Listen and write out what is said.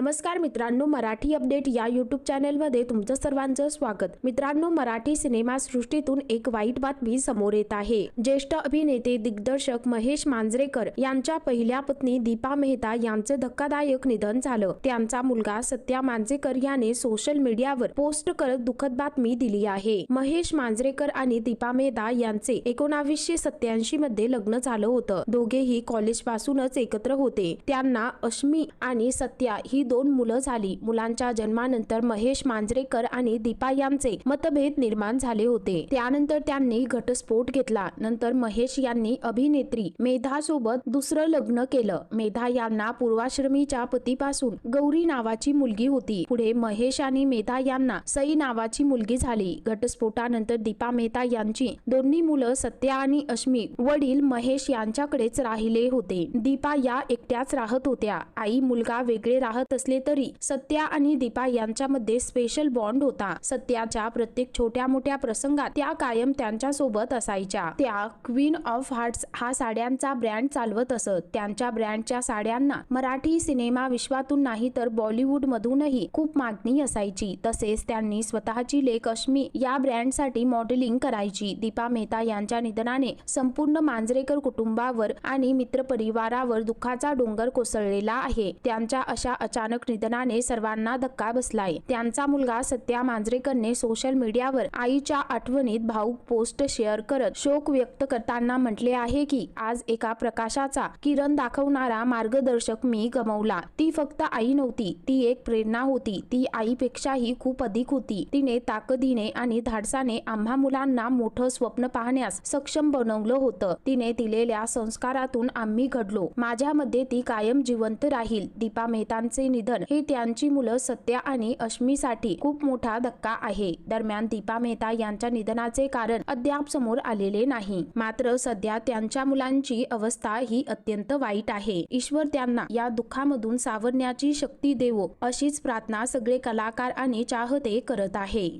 नमस्कार मित्रांनो मराठी अपडेट या यूट्यूब चॅनलमध्ये तुमचं सर्वांचं स्वागत. मित्रांनो मराठी सिनेमा सृष्टीतून एक वाईट बातमी समोर येत आहे. ज्येष्ठ अभिनेते दिग्दर्शक महेश मांजरेकर यांच्या पहिल्या पत्नी दीपा मेहता यांचे धक्कादायक निधन झालं. त्यांचा मुलगा सत्या मांजरेकर याने सोशल मीडियावर पोस्ट करत दुःखद बातमी दिली आहे. महेश मांजरेकर आणि दीपा मेहता यांचे एकोणावीसशे सत्याऐंशी मध्ये लग्न झालं होतं. दोघेही कॉलेज पासूनच एकत्र होते. त्यांना अश्मी आणि सत्या ही दोन मुलं झाली. मुलांच्या जन्मानंतर महेश मांजरेकर आणि दीपा यांचे मतभेद निर्माण झाले होते. त्यानंतर त्यांनी घटस्फोट घेतला. नंतर महेश यांनी अभिनेत्री मेधा सोबत दुसरं लग्न केलं. मेधा यांना पूर्वाश्रमीच्या पतीपासून गौरी नावाची मुलगी होती. पुढे महेश आणि मेधा यांना सई नावाची मुलगी झाली. घटस्फोटानंतर दीपा मेहता यांची दोन्ही मुलं सत्या आणि अश्मी वडील महेश यांच्याकडेच राहिले होते. दीपा या एकट्याच राहत होत्या. आई मुलगा वेगळे राहत असले तरी सत्या आणि दीपा यांच्यामध्ये स्पेशल बॉन्ड होता. सत्याच्या प्रत्येक छोट्या मोठ्या प्रसंगात त्या कायम त्यांच्यासोबत असायच्या. त्या क्वीन ऑफ हार्ट्स हा साड्यांचा ब्रँड चालवत असत. त्यांच्या ब्रँडच्या साड्यांना मराठी सिनेमा विश्वातून नाही तर बॉलिवूड मधूनही खूप मागणी असायची. तसेच त्यांनी स्वतःची लेख अश्मी या ब्रँडसाठी मॉडेलिंग करायची. दीपा मेहता यांच्या निधनाने संपूर्ण मांजरेकर कुटुंबावर आणि मित्र परिवारावर दुःखाचा डोंगर कोसळलेला आहे. त्यांच्या अशा अचानक निधनाने सर्वांना धक्का बसलाय. त्यांचा मुलगा सत्या मांजरेकरने सोशल मीडियावर आईच्या आठवणीत भाऊक पोस्ट शेअर करत शोक व्यक्त करताना म्हटले आहे की आज एका प्रकाशाचा किरण दाखवणारा मार्गदर्शक मी गमवला. ती फक्त आई नव्हती ती एक प्रेरणा होती. ती आईपेक्षाही खूप अधिक होती. तिने ताकदीने आणि धाडसाने आम्हा मुलांना मोठं स्वप्न पाहण्यास सक्षम बनवलं होतं. तिने दिलेल्या संस्कारातून आम्ही घडलो. माझ्यामध्ये ती कायम जिवंत राहील. दीपा मेहतांचे निधन हे त्यांची मुलं सत्या आणि अश्मीसाठी खूप मोठा धक्का आहे. दरम्यान दीपा मेहता यांच्या निधनाचे कारण अद्याप समोर आलेले नाही. मात्र सध्या त्यांच्या मुलांची अवस्था ही अत्यंत वाईट आहे. ईश्वर त्यांना या दुःखामधून सावरण्याची शक्ती देवो अशीच प्रार्थना सगळे कलाकार आणि चाहते करत आहे.